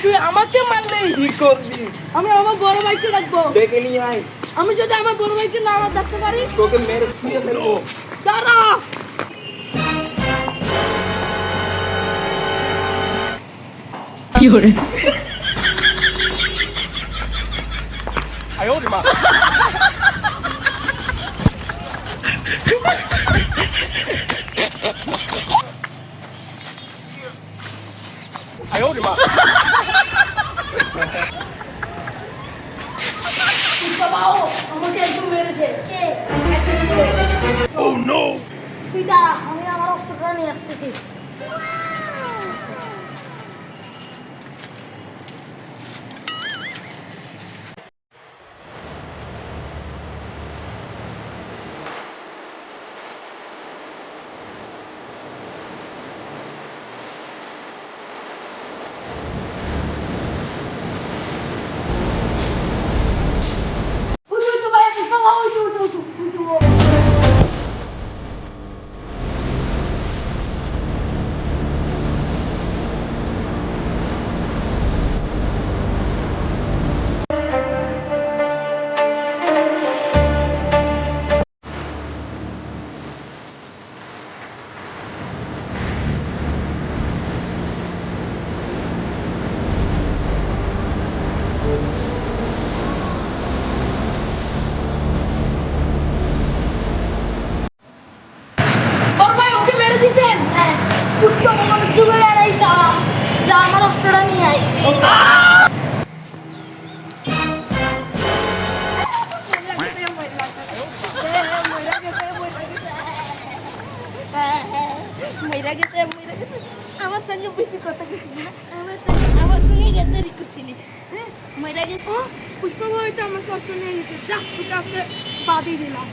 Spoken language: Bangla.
তুই আমাকে মারলে কি করবি? আমি আমার বড় ভাইকে রাখব ডেকে নিয়ে আয় আমি যদি আমার বড় ভাইকে না আমার ডাকতে পারি? তোকে মেরে ছুঁয়ে ফেলব। দাঁড়া। বাবাও আমাকে একদম মেরেছে কে একটা ছেলে তুই দাঁড়া আমি আমার অস্ত্রটা নিয়ে আসতেছি দিছেন হ্যাঁ। পুষ্প আমার যুগে এই সারা যা আমার অস্ত্রটা নিয়ে আয়। মইরা গেছে মইরা গেছে আমার সঙ্গে বেশি কথা কইছি না। আমার সঙ্গে আমার সঙ্গে গেদারি করছিলি মইরা গেছে। পুষ্প ভাই তো আমাকে অস্ত্র নিয়ে দিতে যা তুই আজকে বাদই দিলাম।